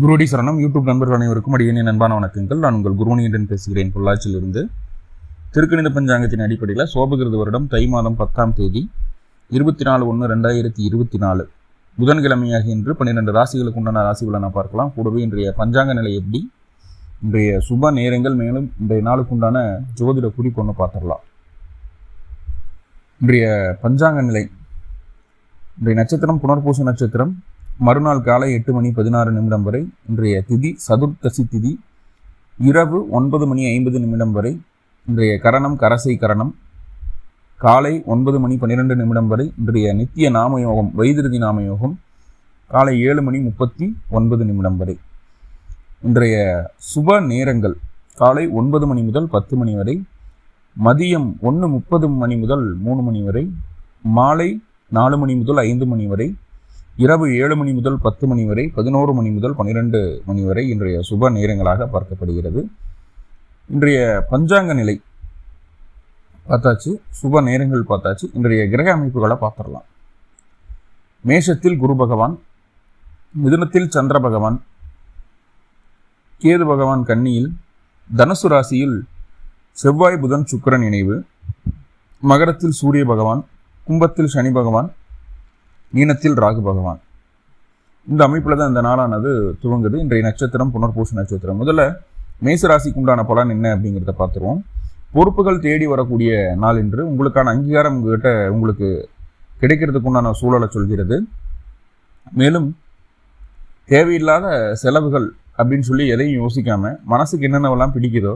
குருடி சரணம். யூடியூப் நண்பர்கள் அனைவருக்கும் அடியேன் நண்பான வணக்கங்கள். நான் உங்கள் குருவனியுடன் பேசுகிறேன். பொள்ளாச்சியிலிருந்து திருக்கணித பஞ்சாங்கத்தின் அடிப்படையில் சோபகிருத வருடம் தை மாதம் பத்தாம் தேதி இருபத்தி நாலு ஒன்று ரெண்டாயிரத்தி இருபத்தி நாலு. புதன்கிழமையாக இன்று பன்னிரெண்டு ராசிகளுக்கு உண்டான ராசிகளை நான் பார்க்கலாம். கூடவே இன்றைய பஞ்சாங்க நிலை எப்படி? இன்றைய சுப நேரங்கள் மேலும் இன்றைய நாளுக்கு உண்டான ஜோதிட குறிப்பு ஒன்று பார்த்துடலாம். இன்றைய பஞ்சாங்க நிலை. இன்றைய நட்சத்திரம் புனர்பூச நட்சத்திரம் மறுநாள் காலை எட்டு மணி பதினாறு நிமிடம் வரை இன்றைய திதி சதுர்த்தசி திதி இரவு ஒன்பது மணி ஐம்பது நிமிடம் வரை இன்றைய கரணம் கரசை கரணம் காலை ஒன்பது மணி பன்னிரெண்டு நிமிடம் வரை இன்றைய நித்திய நாமயோகம் வைதிருதி நாமயோகம் காலை ஏழு மணி முப்பத்தி ஒன்பது நிமிடம் வரை. இன்றைய சுப நேரங்கள் காலை ஒன்பது மணி முதல் பத்து மணி வரை மதியம் ஒன்று முப்பது மணி முதல் மூணு மணி வரை மாலை நாலு மணி முதல் ஐந்து மணி வரை இரவு ஏழு மணி முதல் பத்து மணி வரை பதினோரு மணி முதல் பன்னிரெண்டு மணி வரை இன்றைய சுப நேரங்களாக பார்க்கப்படுகிறது. இன்றைய பஞ்சாங்க நிலை பார்த்தாச்சு சுப நேரங்கள் பார்த்தாச்சு. இன்றைய கிரக அமைப்புகளை பார்த்துடலாம். மேஷத்தில் குரு பகவான் மிதுனத்தில் சந்திர பகவான் கேது பகவான் கன்னியில் தனுசு ராசியில் செவ்வாய் புதன் சுக்கிரன் இணைவு மகரத்தில் சூரிய பகவான் கும்பத்தில் சனி பகவான் மீனத்தில் ராகு பகவான். இந்த அமைப்பில் தான் இந்த நாளானது துவங்குது. இன்றைய நட்சத்திரம் புனர்பூச நட்சத்திரம். முதல்ல மேசராசிக்கு உண்டான பலன் என்ன அப்படிங்கிறத பார்த்துருவோம். பொறுப்புகள் தேடி வரக்கூடிய நாள் என்று உங்களுக்கான அங்கீகாரம் உங்ககிட்ட உங்களுக்கு கிடைக்கிறதுக்கு உண்டான சூழலை சொல்கிறது. மேலும் தேவையில்லாத செலவுகள் அப்படின்னு சொல்லி எதையும் யோசிக்காமல் மனசுக்கு என்னென்னவெல்லாம் பிடிக்குதோ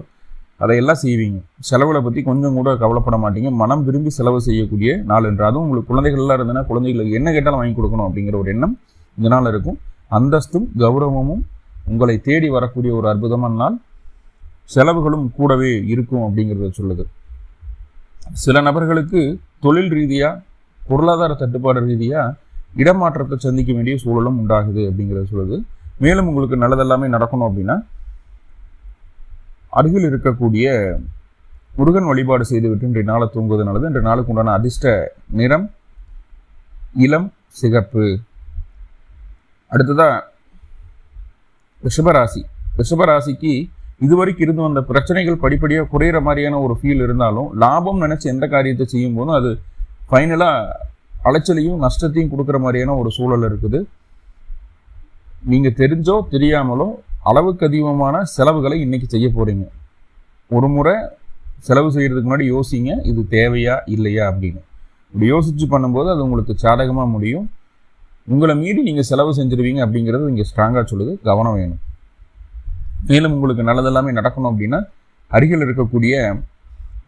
அதையெல்லாம் செய்வீங்க. செலவில் பற்றி கொஞ்சம் கூட கவலைப்பட மாட்டீங்க. மனம் விரும்பி செலவு செய்யக்கூடிய நாள் என்று. அதுவும் உங்களுக்கு குழந்தைகள்லாம் இருந்ததுன்னா குழந்தைகளுக்கு என்ன கேட்டாலும் வாங்கி கொடுக்கணும் அப்படிங்கிற ஒரு எண்ணம் இந்த நாள் இருக்கும். அந்தஸ்தும் கௌரவமும் உங்களை தேடி வரக்கூடிய ஒரு அற்புதமான நாள். செலவுகளும் கூடவே இருக்கும் அப்படிங்கிறத சொல்லுது. சில நபர்களுக்கு தொழில் ரீதியாக பொருளாதார தட்டுப்பாடு ரீதியாக இடமாற்றத்தை சந்திக்க வேண்டிய சூழலும் உண்டாகுது அப்படிங்கிறத சொல்லுது. மேலும் உங்களுக்கு நல்லதெல்லாமே நடக்கணும் அப்படின்னா அருகில் இருக்கக்கூடிய முருகன் வழிபாடு செய்துவிட்டு இன்றைய நாளை தூங்குவது நல்லது இன்றைய நாளுக்கு உண்டான அதிர்ஷ்ட நிறம் இளம் சிகப்பு. அடுத்ததா ரிஷபராசி. ரிஷபராசிக்கு இதுவரைக்கும் இருந்து வந்த பிரச்சனைகள் படிப்படியாக குறையிற மாதிரியான ஒரு ஃபீல் இருந்தாலும் லாபம் நினச்சி எந்த காரியத்தை செய்யும் போதும் அது ஃபைனலாக அலைச்சலையும் நஷ்டத்தையும் கொடுக்குற மாதிரியான ஒரு சூழல் இருக்குது. நீங்கள் தெரிஞ்சோ தெரியாமலோ அளவுக்கு அதிகமான செலவுகளை இன்றைக்கி செய்ய போகிறீங்க ஒரு முறை செலவு செய்கிறதுக்கு முன்னாடி யோசிங்க இது தேவையா இல்லையா அப்படின்னு. இப்படி யோசித்து பண்ணும்போது அது உங்களுக்கு சாதகமாக முடியும். உங்களை மீறி நீங்கள் செலவு செஞ்சுருவீங்க அப்படிங்கிறது இங்கே ஸ்ட்ராங்காக சொல்லுது கவனம் வேணும். மேலும் உங்களுக்கு நல்லதெல்லாமே நடக்கணும் அப்படின்னா அருகில் இருக்கக்கூடிய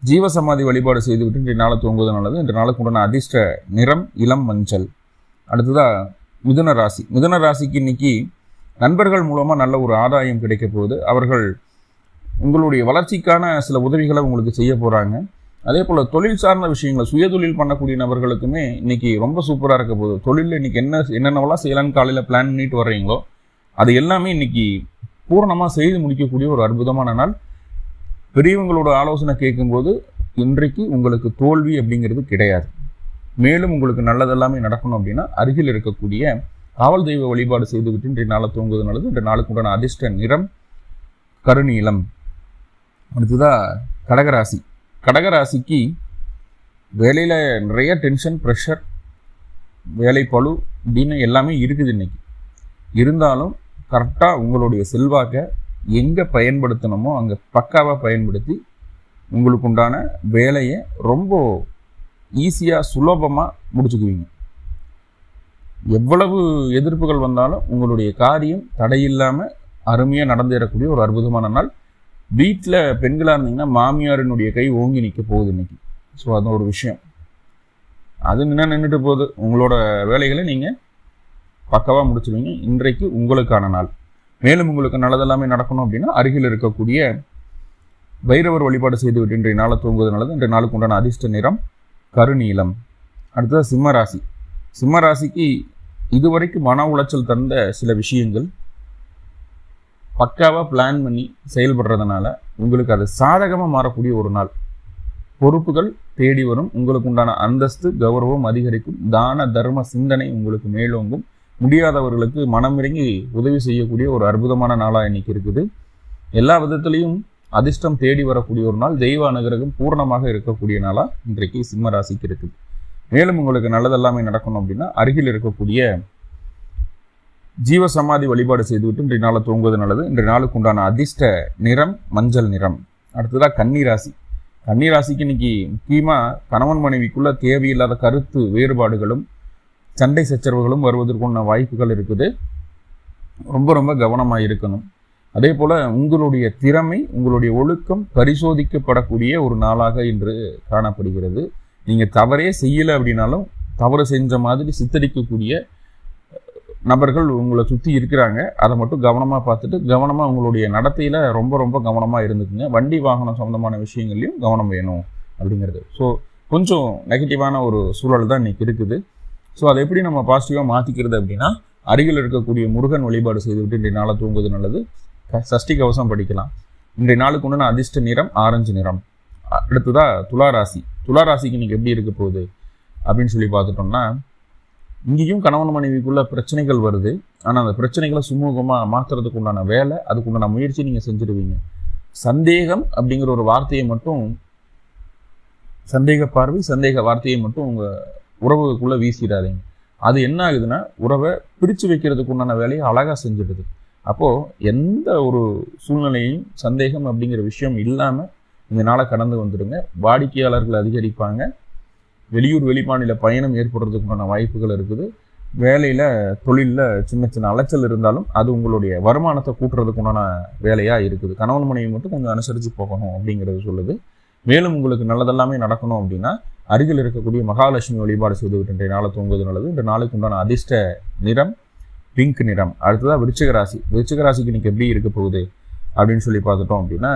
ஜீவசமாதி வழிபாடு செய்துவிட்டு இன்றைய நாளை தூங்குவது நல்லது. இன்றைய நாளுக்கு உண்டான அதிர்ஷ்ட நிறம் இளம் மஞ்சள். அடுத்ததாக மிதுன ராசி. மிதுன ராசிக்கு இன்னைக்கு நண்பர்கள் மூலமாக நல்ல ஒரு ஆதாயம் கிடைக்க போகுது. அவர்கள் உங்களுடைய வளர்ச்சிக்கான சில உதவிகளை உங்களுக்கு செய்ய போகிறாங்க அதே போல் தொழில் சார்ந்த விஷயங்களை சுயதொழில் பண்ணக்கூடிய நபர்களுக்குமே இன்னைக்கு ரொம்ப சூப்பராக இருக்க போகுது. தொழிலில் இன்றைக்கி என்ன என்னென்னவெல்லாம் செய்யலான்னு காலையில் பிளான் பண்ணிட்டு வர்றீங்களோ அது எல்லாமே இன்றைக்கி பூரணமாக செய்து முடிக்கக்கூடிய ஒரு அற்புதமான நாள். பெரியவங்களோட ஆலோசனை கேட்கும்போது இன்றைக்கு உங்களுக்கு தோல்வி அப்படிங்கிறது கிடையாது. மேலும் உங்களுக்கு நல்லதெல்லாமே நடக்கணும் அப்படின்னா அருகில் இருக்கக்கூடிய காவல் தெய்வ வழிபாடு செய்துவிட்டு இன்றைய நாளை தூங்குவது நல்லது. இன்றைய நாளுக்கு உண்டான அதிர்ஷ்ட நிறம் கருநீளம் அடுத்ததா கடகராசி. கடகராசிக்கு வேலையில் நிறைய டென்ஷன் ப்ரெஷர் வேலை பழு அப்படின்னு எல்லாமே இருக்குது இன்னைக்கு. இருந்தாலும் கரெக்டாக உங்களுடைய செல்வாக்கை எங்கே பயன்படுத்தணுமோ அங்கே பக்காவாக பயன்படுத்தி உங்களுக்கு உண்டான வேலையை ரொம்ப ஈஸியாக சுலபமாக முடிச்சுக்குவீங்க. எவ்வளவு எதிர்ப்புகள் வந்தாலும் உங்களுடைய காரியம் தடையில்லாமல் அருமையாக நடந்தேறக்கூடிய ஒரு அற்புதமான நாள். வீட்டில் பெண்களாக இருந்தீங்கன்னா மாமியாரினுடைய கை ஓங்கி நிற்க போகுது இன்னைக்கு. ஸோ அது ஒரு விஷயம். அது நின்று நின்றுட்டு போகுது. உங்களோட வேலைகளை நீங்கள் பக்கவாக முடிச்சுடுவீங்க. இன்றைக்கு உங்களுக்கான நாள். மேலும் உங்களுக்கு நல்லதெல்லாமே நடக்கணும் அப்படின்னா அருகில் இருக்கக்கூடிய பைரவர் வழிபாடு செய்துவிட்டு இன்றைய நாளை தூங்குவது நல்லது. இன்றைய நாளுக்கு உண்டான அதிர்ஷ்ட நிறம் கருநீளம் அடுத்தது சிம்ம ராசி. சிம்ம ராசிக்கு இதுவரைக்கும் மன உளைச்சல் தந்த சில விஷயங்கள் பக்காவாக பிளான் பண்ணி செயல்படுறதுனால உங்களுக்கு அது சாதகமாக மாறக்கூடிய ஒரு நாள். பொறுப்புகள் தேடி வரும். உங்களுக்கு உண்டான அந்தஸ்து கௌரவம் அதிகரிக்கும். தான தர்ம சிந்தனை உங்களுக்கு மேலோங்கும். முடியாதவர்களுக்கு மனம் இறங்கி உதவி செய்யக்கூடிய ஒரு அற்புதமான நாளாக இன்னைக்கு இருக்குது. எல்லா விதத்துலேயும் அதிர்ஷ்டம் தேடி வரக்கூடிய ஒரு நாள். தெய்வ அனுகிரகம் பூர்ணமாக இருக்கக்கூடிய நாளாக இன்றைக்கு சிம்ம ராசிக்கு இருக்குது. மேலும் உங்களுக்கு நல்லதெல்லாமே நடக்கணும் அப்படின்னா அருகில் இருக்கக்கூடிய ஜீவ சமாதி வழிபாடு செய்துவிட்டு இன்றைய நாளை தூங்குவது நல்லது. இன்றைய நாளுக்கு உண்டான அதிர்ஷ்ட நிறம் மஞ்சள் நிறம். அடுத்ததாக கன்னிராசி. கன்னிராசிக்கு இன்னைக்கு முக்கியமாக கணவன் மனைவிக்குள்ளே தேவையில்லாத கருத்து வேறுபாடுகளும் சண்டை சச்சரவுகளும் வருவதற்குண்டான வாய்ப்புகள் இருக்குது. ரொம்ப ரொம்ப கவனமாக இருக்கணும். அதே போல் உங்களுடைய திறமை உங்களுடைய ஒழுக்கம் பரிசோதிக்கப்படக்கூடிய ஒரு நாளாக இன்று காணப்படுகிறது. நீங்கள் தவறே செய்யலை அப்படின்னாலும் தவறு செஞ்ச மாதிரி சித்தரிக்கக்கூடிய நபர்கள் உங்களை சுற்றி இருக்கிறாங்க. அதை மட்டும் கவனமாக பார்த்துட்டு கவனமாக உங்களுடைய நடத்தையில் ரொம்ப ரொம்ப கவனமாக இருந்துக்குங்க. வண்டி வாகனம் சம்மந்தமான விஷயங்கள்லையும் கவனம் வேணும் அப்படிங்கிறது. ஸோ கொஞ்சம் நெகட்டிவான ஒரு சூழல் தான் இன்றைக்கி இருக்குது. ஸோ அதை எப்படி நம்ம பாசிட்டிவாக மாற்றிக்கிறது அப்படின்னா அருகில் இருக்கக்கூடிய முருகன் வழிபாடு செய்துவிட்டு இன்றைய நாளை தூங்குவது நல்லது. சஷ்டி கவசம் படிக்கலாம். இன்றைய நாளுக்கு உண்டான அதிர்ஷ்ட நிறம் ஆரஞ்சு நிறம். அடுத்ததாக துளாராசி துலா இன்றைக்கி ராசிக்கு எப்படி இருக்க போகுது அப்படின்னு சொல்லி பார்த்துட்டோம்னா இங்கேயும் கணவன் மனைவிக்குள்ள பிரச்சனைகள் வருது. ஆனால் அந்த பிரச்சனைகளை சுமூகமாக மாற்றுறதுக்கு உண்டான வேலை அதுக்கு உண்டான முயற்சி நீங்கள் செஞ்சுருவீங்க. சந்தேகம் அப்படிங்கிற ஒரு வார்த்தையை மட்டும் சந்தேக பார்வை சந்தேக வார்த்தையை மட்டும் உங்கள் உறவுக்குள்ளே வீசிடாதீங்க. அது என்ன ஆகுதுன்னா உறவை பிரித்து வைக்கிறதுக்கு உண்டான வேலையை அழகாக செஞ்சிடுது. அப்போது எந்த ஒரு சூழ்நிலையும் சந்தேகம் அப்படிங்கிற விஷயம் இல்லாமல் இந்த நாளை கடந்து வந்துடுங்க. வாடிக்கையாளர்கள் அதிகரிப்பாங்க. வெளியூர் வெளிமாநில பயணம் ஏற்படுறதுக்குண்டான வாய்ப்புகள் இருக்குது. வேலையில் தொழிலில் சின்ன சின்ன அலைச்சல் இருந்தாலும் அது உங்களுடைய வருமானத்தை கூட்டுறதுக்குண்டான வேலையாக இருக்குது. கணவன் மனைவி மட்டும் கொஞ்சம் அனுசரித்து போகணும் அப்படிங்கிறது சொல்லுது. மேலும் உங்களுக்கு நல்லதெல்லாமே நடக்கணும் அப்படின்னா அருகில் இருக்கக்கூடிய மகாலட்சுமி வழிபாடு செய்துவிட்டு இன்றைய நாளை தூங்குவது நல்லது. இந்த நாளுக்கு உண்டான அதிர்ஷ்ட நிறம் பிங்க் நிறம். அடுத்ததாக விருச்சிக ராசி. விருச்சிக ராசிக்கு இன்னைக்கு எப்படி இருக்க போகுது? அப்படின்னு சொல்லி பார்த்துட்டோம் அப்படின்னா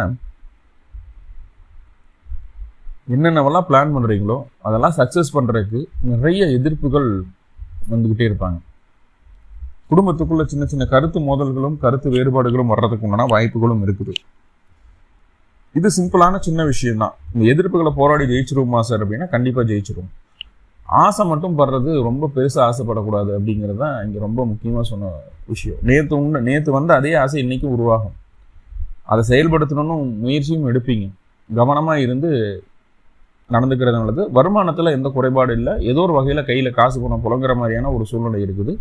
என்னென்னவெல்லாம் பிளான் பண்ணுறீங்களோ அதெல்லாம் சக்ஸஸ் பண்ணுறதுக்கு நிறைய எதிர்ப்புகள் வந்துக்கிட்டே இருப்பாங்க. குடும்பத்துக்குள்ளே சின்ன சின்ன கருத்து மோதல்களும் கருத்து வேறுபாடுகளும் வர்றதுக்கு உண்டான வாய்ப்புகளும் இருக்குது. இது சிம்பிளான சின்ன விஷயம்தான். இந்த எதிர்ப்புகளை போராடி ஜெயிச்சிருவோமா சார் அப்படின்னா கண்டிப்பாக ஜெயிச்சிரும் ஆசை மட்டும் படுறது ரொம்ப பெருசாக ஆசைப்படக்கூடாது அப்படிங்கிறது தான் இங்கே ரொம்ப முக்கியமாக சொன்ன விஷயம். நேற்று உண்டு நேற்று வந்து அதே ஆசை இன்றைக்கும் உருவாகும். அதை செயல்படுத்தணும்னு முயற்சியும் எடுப்பீங்க. கவனமாக இருந்து நடந்துக்கிறது நல்லது. வருமானத்தில் எந்த குறைபாடு இல்லை. ஏதோ ஒரு வகையில் கையில் காசு பணம் புலங்குற மாதிரியான ஒரு சூழ்நிலை இருக்குது.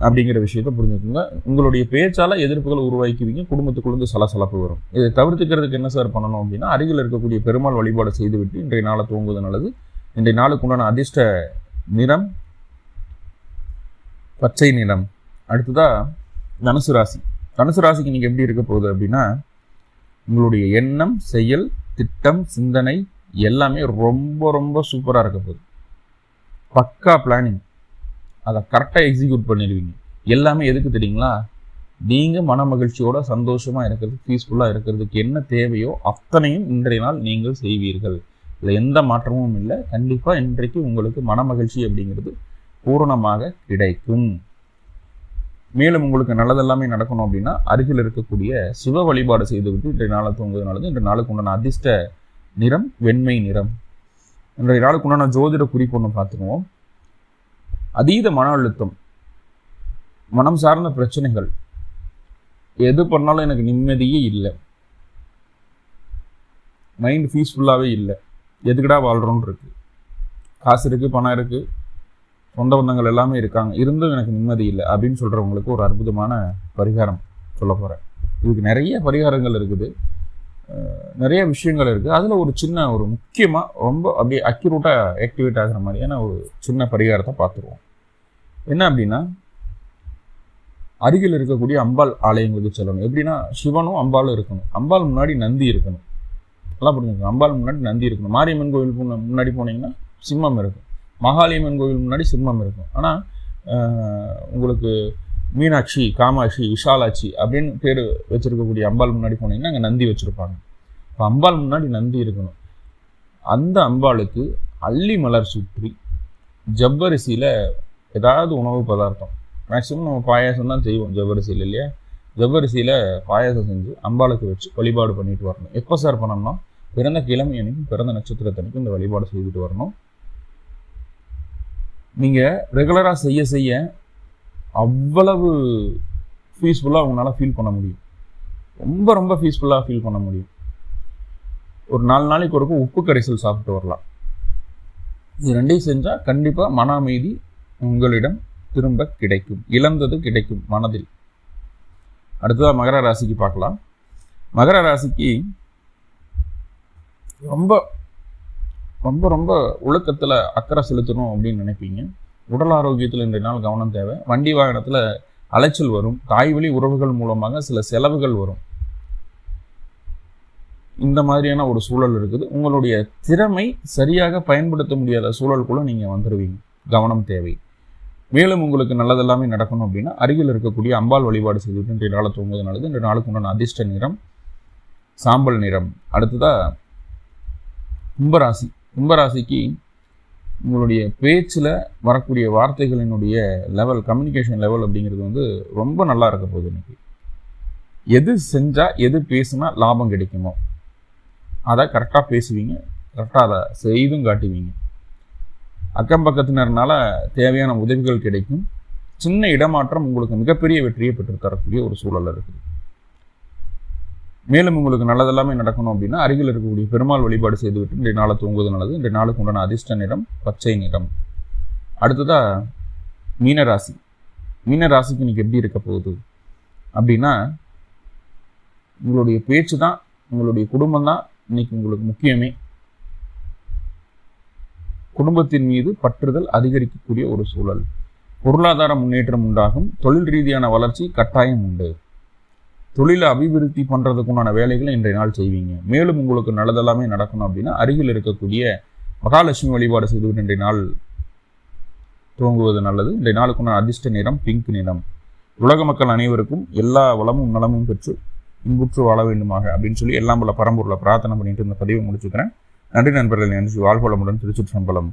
அப்படிங்கிற விஷயத்த புரிஞ்சுக்கோங்க. உங்களுடைய பேச்சால் எதிர்ப்புகள் உருவாக்கிவிங்க. குடும்பத்துக்குள்ளேருந்து சலசலப்பு வரும். இதை தவிர்த்துக்கிறதுக்கு என்ன சார் பண்ணணும் அப்படின்னா அருகில் இருக்கக்கூடிய பெருமாள் வழிபாடு செய்துவிட்டு இன்றைய நாளை தூங்குவது நல்லது. இன்றைய நாளுக்கு உண்டான அதிர்ஷ்ட நிறம் பச்சை நிறம். அடுத்ததாக தனுசு ராசி. தனுசு ராசிக்கு நீங்கள் எப்படி இருக்க போகுது அப்படின்னா உங்களுடைய எண்ணம் செயல் திட்டம் சிந்தனை எல்லாமே ரொம்ப ரொம்ப சூப்பராக இருக்க போகுது. பக்கா பிளானிங் அதை கரெக்டாக எக்ஸிக்யூட் பண்ணிடுவீங்க. எல்லாமே எதுக்கு தெரியுங்களா? நீங்கள் மன மகிழ்ச்சியோட சந்தோஷமாக இருக்கிறது பீஸ்ஃபுல்லாக இருக்கிறதுக்கு என்ன தேவையோ அத்தனையும் இன்றைய நாள் நீங்கள் செய்வீர்கள். இதில் எந்த மாற்றமும் இல்லை. கண்டிப்பாக இன்றைக்கு உங்களுக்கு மன மகிழ்ச்சி அப்படிங்கிறது பூரணமாக கிடைக்கும். மேலும் உங்களுக்கு நல்லதெல்லாமே நடக்கணும் அப்படின்னா அருகில் இருக்கக்கூடிய சிவ வழிபாடு செய்துவிட்டு இன்றைய நாளை தூங்குவது இன்றைய நாளுக்கு உண்டான அதிர்ஷ்ட நிறம் வெண்மை நிறம். இன்றைய நாளுக்கு உண்டான ஜோதிட குறிப்பு ஒன்று பார்த்துக்குவோம். அதீத மன அழுத்தம் மனம் சார்ந்த பிரச்சனைகள். எது பண்ணாலும் எனக்கு நிம்மதியே இல்லை. மைண்ட் பீஸ்ஃபுல்லாகவே இல்லை. எதுக்குடா வாழ்கிறோன்னு இருக்கு. காசு இருக்குது பணம் இருக்குது சொந்த பந்தங்கள் எல்லாமே இருக்காங்க. இருந்தும் எனக்கு நிம்மதி இல்லை அப்படின்னு சொல்கிறவங்களுக்கு ஒரு அற்புதமான பரிகாரம் சொல்ல போகிறேன் இதுக்கு நிறைய பரிகாரங்கள் இருக்குது. நிறைய விஷயங்கள் இருக்குது அதில் ஒரு சின்ன ஒரு முக்கியமாக ரொம்ப அப்படியே அக்யூரேட்டாக ஆக்டிவேட் ஆகிற மாதிரியான ஒரு சின்ன பரிகாரத்தை பார்த்துருவோம். என்ன அப்படின்னா அருகில் இருக்கக்கூடிய அம்பாள் ஆலயங்களுக்கு செல்லணும். எப்படின்னா சிவனும் அம்பாளும் இருக்கணும். அம்பாள் முன்னாடி நந்தி இருக்கணும். நல்லா புரிஞ்சுக்கணும் அம்பாள் முன்னாடி நந்தி இருக்கணும். மாரியம்மன் கோவில் முன்னாடி போனீங்கன்னா சிம்மம் இருக்கும். மகாலியம்மன் கோவில் முன்னாடி சிம்மம் இருக்கும். ஆனால் உங்களுக்கு மீனாட்சி காமாட்சி விஷாலாட்சி அப்படின்னு பேர் வச்சிருக்கக்கூடிய அம்பாள் முன்னாடி போனீங்கன்னா அங்கே நந்தி வச்சுருப்பாங்க. இப்போ அம்பாள் முன்னாடி நந்தி இருக்கணும். அந்த அம்பாளுக்கு அள்ளி மலர் சுற்றி ஜவ்வரிசியில் ஏதாவது உணவு பதார்த்தம். மேக்ஸிமம் நம்ம பாயாசம் தான் செய்வோம் ஜவ்வரிசியில் இல்லையா? ஜவ்வரிசியில் பாயாசம் செஞ்சு அம்பாளுக்கு வச்சு வழிபாடு பண்ணிட்டு வரணும். எப்போ சார் பண்ணோம்னா பிறந்த கிழமை அன்னைக்கும் பிறந்த நட்சத்திரத்தனைக்கும் இந்த வழிபாடு செய்துட்டு வரணும். நீங்கள் ரெகுலராக செய்ய செய்ய அவ்வளவு பீஸ்ஃபுல்லாக உங்களால் ஃபீல் பண்ண முடியும். ரொம்ப ரொம்ப பீஸ்ஃபுல்லாக ஃபீல் பண்ண முடியும். ஒரு நாலு நாளைக்கு ஒருக்கும் உப்பு கரைசல் சாப்பிட்டு வரலாம். இது ரெண்டையும் செஞ்சால் கண்டிப்பாக மன அமைதி உங்களிடம் திரும்ப கிடைக்கும். இழந்தது கிடைக்கும் மனதில். அடுத்ததாக மகர ராசிக்கு பார்க்கலாம். மகர ராசிக்கு ரொம்ப ரொம்ப ரொம்ப ஒழுக்கத்தில் அக்கறை செலுத்தணும் அப்படின்னு நினைப்பீங்க. உடல் ஆரோக்கியத்தில் இன்றைய நாள் கவனம் தேவை. வண்டி வாகனத்தில் அலைச்சல் வரும். தாய் வழி உறவுகள் மூலமாக சில செலவுகள் வரும். இந்த மாதிரியான ஒரு சூழல் இருக்குது. உங்களுடைய திறமை சரியாக பயன்படுத்த முடியாத சூழலுக்குள்ள நீங்கள் வந்துடுவீங்க கவனம் தேவை. மேலும் உங்களுக்கு நல்லதெல்லாமே நடக்கணும் அப்படின்னா அருகில் இருக்கக்கூடிய அம்பாள் வழிபாடு செய்துவிட்டு இன்றைய நாளை தூங்குவது நல்லது. இன்றைய நாளுக்கு உண்டான அதிர்ஷ்ட நிறம் சாம்பல் நிறம். அடுத்ததாக கும்பராசி. கும்பராசிக்கு உங்களுடைய பேச்சில் வரக்கூடிய வார்த்தைகளினுடைய லெவல் கம்யூனிகேஷன் லெவல் அப்படிங்கிறது வந்து ரொம்ப நல்லா இருக்க போகுது இன்னைக்கு. எது செஞ்சால் எது பேசுனா லாபம் கிடைக்குமோ அதை கரெக்டாக பேசுவீங்க கரெக்டாக அதை செய்தும் காட்டுவீங்க. அக்கம் பக்கத்தினர்னால தேவையான உதவிகள் கிடைக்கும். சின்ன இடமாற்றம் உங்களுக்கு மிகப்பெரிய வெற்றியை பெற்றுத்தரக்கூடிய ஒரு சூழல் இருக்குது. மேலும் உங்களுக்கு நல்லதெல்லாமே நடக்கணும் அப்படின்னா அருகில் இருக்கக்கூடிய பெருமாள் வழிபாடு செய்துவிட்டு இன்றைய நாளை தூங்குவது நல்லது. இன்றைய நாளுக்கு உண்டான அதிர்ஷ்ட நிறம் பச்சை நிறம். அடுத்ததாக மீனராசி. மீனராசிக்கு இன்னைக்கு எப்படி இருக்க போகுது? அப்படின்னா உங்களுடைய பேச்சு தான் உங்களுடைய குடும்பம் தான் இன்னைக்கு உங்களுக்கு முக்கியமே. குடும்பத்தின் மீது பற்றுதல் அதிகரிக்கக்கூடிய ஒரு சூழல். பொருளாதார முன்னேற்றம் உண்டாகும். தொழில் ரீதியான வளர்ச்சி கட்டாயம் உண்டு. தொழிலை அபிவிருத்தி பண்ணுறதுக்குண்டான வேலைகளை இன்றைய நாள் செய்வீங்க. மேலும் உங்களுக்கு நல்லதெல்லாமே நடக்கணும் அப்படின்னா அருகில் இருக்கக்கூடிய மகாலட்சுமி வழிபாடு செய்துவிட்டு இன்றைய நாள் துவங்குவது நல்லது. இன்றைய நாளுக்குண்டான அதிர்ஷ்ட நிறம் பிங்க் நிறம். உலக மக்கள் அனைவருக்கும் எல்லா வளமும் நலமும் பெற்று இன்புற்று வாழ வேண்டுமாக அப்படின்னு சொல்லி எல்லாம் பல பரம்பூரில் பிரார்த்தனை பண்ணிட்டு இந்த பதிவை முடிச்சுக்கிறேன். நன்றி நண்பர்கள் நினைச்சு வாழ்வளமுடன் திருச்சுற்றம்பலம்.